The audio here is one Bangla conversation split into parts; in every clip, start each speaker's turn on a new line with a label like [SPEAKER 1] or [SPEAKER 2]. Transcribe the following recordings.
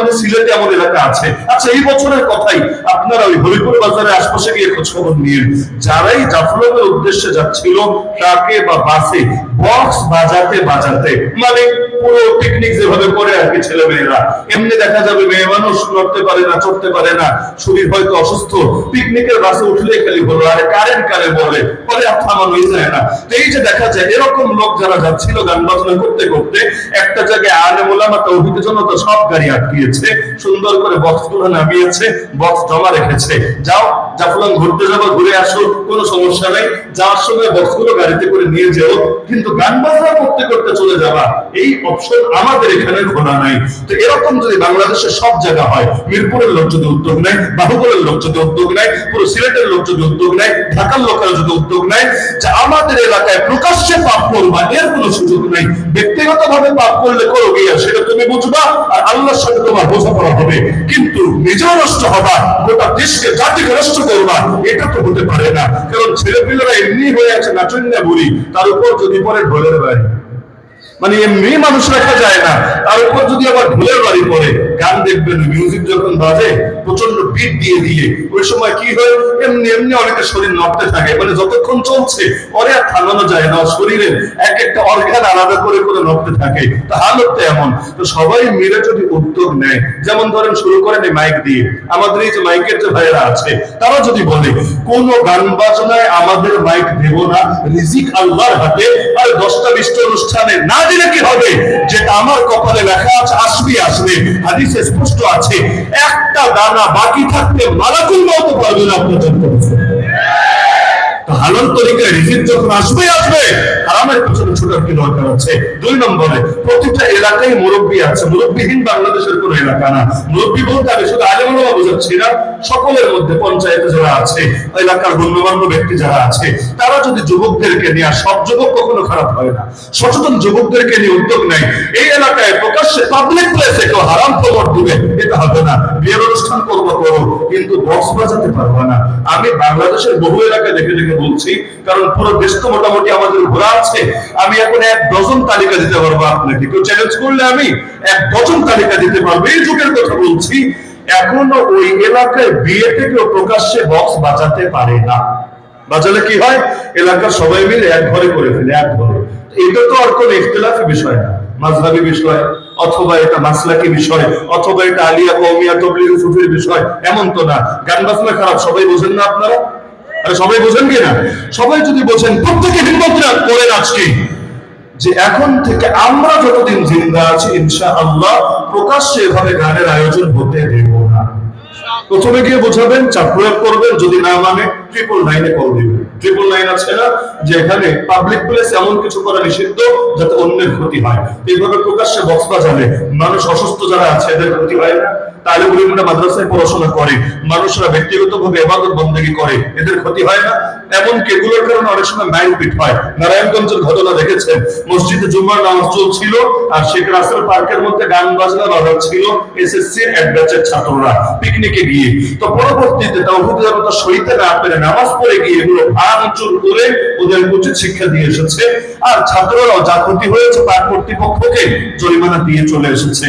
[SPEAKER 1] আমাদের সিলেটে এমন এলাকা আছে। আচ্ছা এই বছরের কথাই আপনারা ওই হরিপুর বাজারের আশপাশে গিয়ে খোঁজ খবর নিন। যারাই জাফলকের উদ্দেশ্যে যাচ্ছিল ট্রাকে বা বাসে বক্স বাজাতে বাজাতে মানে পুরো করে আর কি এরকম লোক যারা যাচ্ছিল গান বাজনা করতে করতে, একটা জায়গায় আলে মোলামা জন্য সব গাড়ি আটকিয়েছে, সুন্দর করে বক্সগুলো নামিয়েছে বক্স জমা রেখেছে। যাও, জাফলং ঘুরতে যাব, ঘুরে আসো, কোনো সমস্যা নেই। যাওয়ার সময় বক্সগুলো গাড়িতে করে নিয়ে যেও, কিন্তু গান বাজনা করতে করতে চলে যাওয়া, এই অপশন আমাদের এখানে খোলা নাই। তো এরকম যদি বাংলাদেশের সব জায়গা হয়, মিরপুরের লোক যদি উদ্যোগ নেয়, বাহুবলের লোক যদি উদ্যোগ নেয়, পুরো সিলেটের লোক যদি উদ্যোগ নেয়, ঢাকার লোকেরা যদি উদ্যোগ নেয়, যে আমাদের এলাকায় প্রকাশ্যে পাপ করবা, এর কোনো সুযোগ নেই। ব্যক্তিগত ভাবে পাপ করলে করো গিয়া, সেটা তুমি বুঝবা আর আল্লাহর সাথে তোমার বোঝাপড়া হবে। কিন্তু নিজেও নষ্ট হবা, গোটা দেশকে জাতিকে নষ্ট করবা, এটা তো হতে পারে না। কারণ ছেলেপিলেরা এমনি হয়ে আছে, নাচন্যা বুড়ি, তার উপর যদি পরে ঢোলের বাড়ি। মানে এমনি মানুষ রাখা যায় না। তার উপর যদি আবার ঢোলের বাড়ি পড়ে, গান দেখবেন মিউজিক যখন বাজে প্রচণ্ড বিট দিয়ে দিয়ে, ওই সময় কি হয়, এমনি এমনি অনেকের শরীর নড়তে থাকে মানে যতক্ষণ চলছে, পরে আর থামানো যায় না, শরীরের এক একটা অর্গান আলাদা করে করে নড়তে থাকে, তা হালতটা এমন। তো সবাই মিলে যদি উদ্যোগ নেয়, যেমন ধরেন শুরু করেন এই মাইক দিয়ে, আমাদের এই যে মাইকের যে ভাইয়েরা আছে, তারা যদি বলে, কোন গান বাজনায় আমাদের মাইক দেব না, রিজিক আল্লাহর হাতে, আর দশটা বিশটা অনুষ্ঠানে না দিলে কি হবে? যেটা আমার কপালে লেখা আছে, আসবে আসবে। হাদিসে স্পষ্ট আছে, একটা দানা বাকি থাকতে মালাকুল মতো পারবে না আপনার হালাল তরিকায় যখন আসবে আসবে। পেছনে ছোটার কি দরকার আছে? দুই নম্বরে, প্রতিটা এলাকায় মুরব্বী আছে। মুরব্বীহীন বাংলাদেশের এলাকা না। মুরব্বী বলতে আমি শুধু বোঝাচ্ছি না, সকলের মধ্যে পঞ্চায়েতে যারা আছে, এলাকার গণ্যমান্য ব্যক্তি যারা আছে, তারা যদি যুবকদেরকে নিয়ে, সব যুবক কখনো খারাপ হয় না। সচেতন যুবকদেরকে নিয়ে উদ্যোগ নেয়। এই এলাকায় প্রকাশ্যে পাবলিক প্লেসে কেউ হারাম খবর দিবে, এটা হবে না। বিয়ের অনুষ্ঠান করব করো কিন্তু বক্স বাজাতে পারব না। আমি বাংলাদেশের বহু এলাকায় দেখে দেখে বলছি, কারণ পুরো দেশ তো মোটামুটি আমাদের ঘোরা আছে। আমি এখন এক ডজন তালিকা দিতে পারব আপনাকে। কেউ চ্যালেঞ্জ করলে আমি এক ডজন তালিকা দিতে পারব। এই যুগের কথা বলছি, এখনও ওই এলাকায় বিয়ে থেকেও প্রকাশ্যে বক্স বাজাতে পারে না। বাজালে কি হয়? এলাকার সবাই মিলে এক ঘরে করে ফেলে, এক ঘরে। এটা তো আর কোনো ইখতিলাফি বিষয় না মাঝহাবি বিষয়। অথবা এটা মাসলাকি বিষয়, অথবা এটা আলিয়া কৌমিয়া তবলিগ সুফির বিষয়, এমন তো না। গান বাজনা খারাপ, সবাই বোঝেন না আপনারা? আরে সবাই বোঝেন কি না? সবাই যদি বোঝেন, প্রত্যেকে হিম্মত করেন আজকে যে এখন থেকে আমরা যতদিন জিন্দা আছি ইনশা আল্লাহ প্রকাশ্যে এভাবে গানের আয়োজন হতে দেব। প্রথমে গিয়ে বোঝাবেন চাপ প্রয়োগ করবেন, যদি না মানে ট্রিপল নাইনে কল দিবেন। ট্রিপল নাইন আছে না, যে এখানে পাবলিক প্লেস এমন কিছু করা নিষিদ্ধ, যাতে অন্যের ক্ষতি হয়। এইভাবে প্রকাশ্যে বক্স বাজালে মানুষ অসুস্থ যারা আছে, এদের ক্ষতি হয় না। তালিবুল উলিমরা মাদ্রাসায় পড়াশোনা করে, মানুষরা ব্যক্তিগত ভাবে এবাদত বন্দেগী করে, এদের ক্ষতি হয় না। এমনকি এগুলোর কারণে অনেক সময় হয়। নারায়ণগঞ্জের ঘটনা দেখেছেন। মসজিদে জুম্মার নামাজ চলছিল আর শেখ রাসেল পার্কের মধ্যে গান বাজনা বাজাচ্ছিল এসএসসি এক ব্যাচের ছাত্ররা পিকনিকে গিয়ে। তো পরবর্তীতে না পেরে নামাজ পড়ে গিয়ে এগুলো করে ওদের উচিত শিক্ষা দিয়ে এসেছে। আর ছাত্ররাও যা ক্ষতি হয়েছে পার্ক কর্তৃপক্ষকে জরিমানা দিয়ে চলে এসেছে।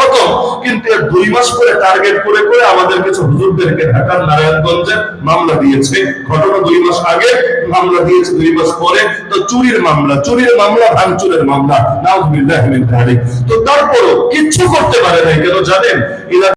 [SPEAKER 1] কত কিন্তু দুই মাস করে টার্গেট করে করে আমাদের কিছু হুজুরদেরকে ঢাকার নারায়ণগঞ্জের মামলা দিয়েছে। ঘটনা দুই মাস আগে মামলা দিয়েছে, দুই মাস পরে। তো চুরির মামলা চুরির মামলা, ভাঙচুরের মামলা। নাউজুবিল্লাহ তো তারপরও কিচ্ছু করতে পারে নাই কেন জানেন?